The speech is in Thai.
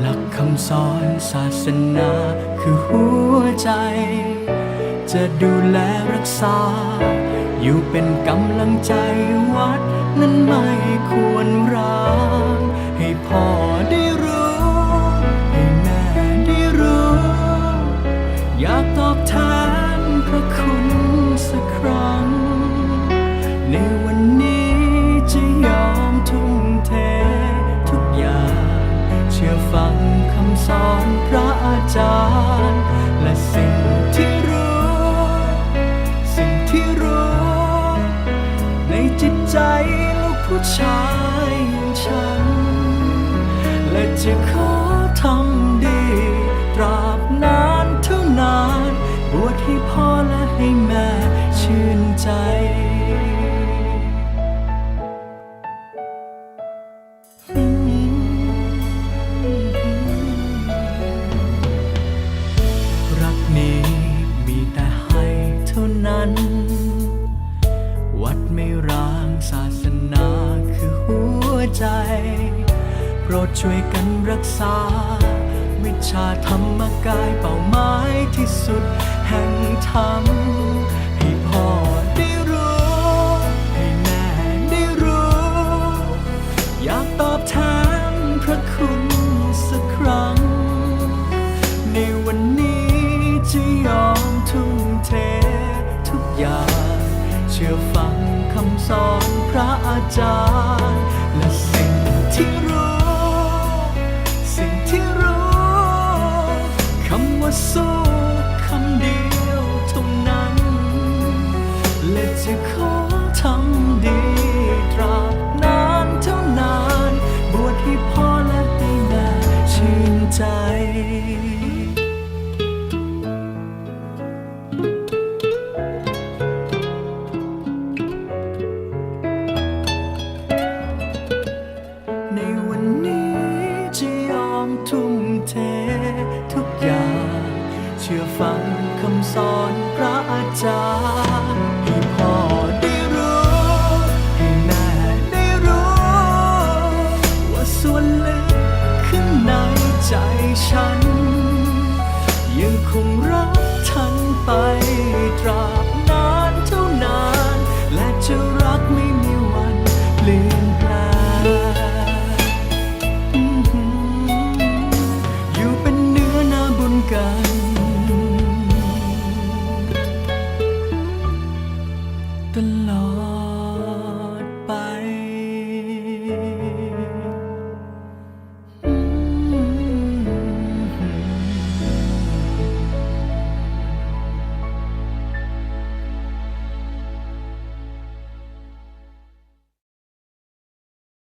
หลักคำสอนศาสนาคือหัวใจ จะดูแลรักษา อยู่เป็นกำลังใจวัดนั้นไม่ควรร้าง สอนพระอาจารย์ และสิ่งที่รู้ สิ่งที่รู้ ในจิตใจลูกผู้ชายอย่างฉัน และจะขอ ใจ โปรดช่วยกันรักษา วิชาธรรมกายเป้าหมายที่สุดแห่งธรรม ฟังคำสอนพระอาจารย์ให้พ่อได้รู้ให้แม่ได้รู้ ว่าส่วนลึกข้างในใจฉัน ยังคงรัก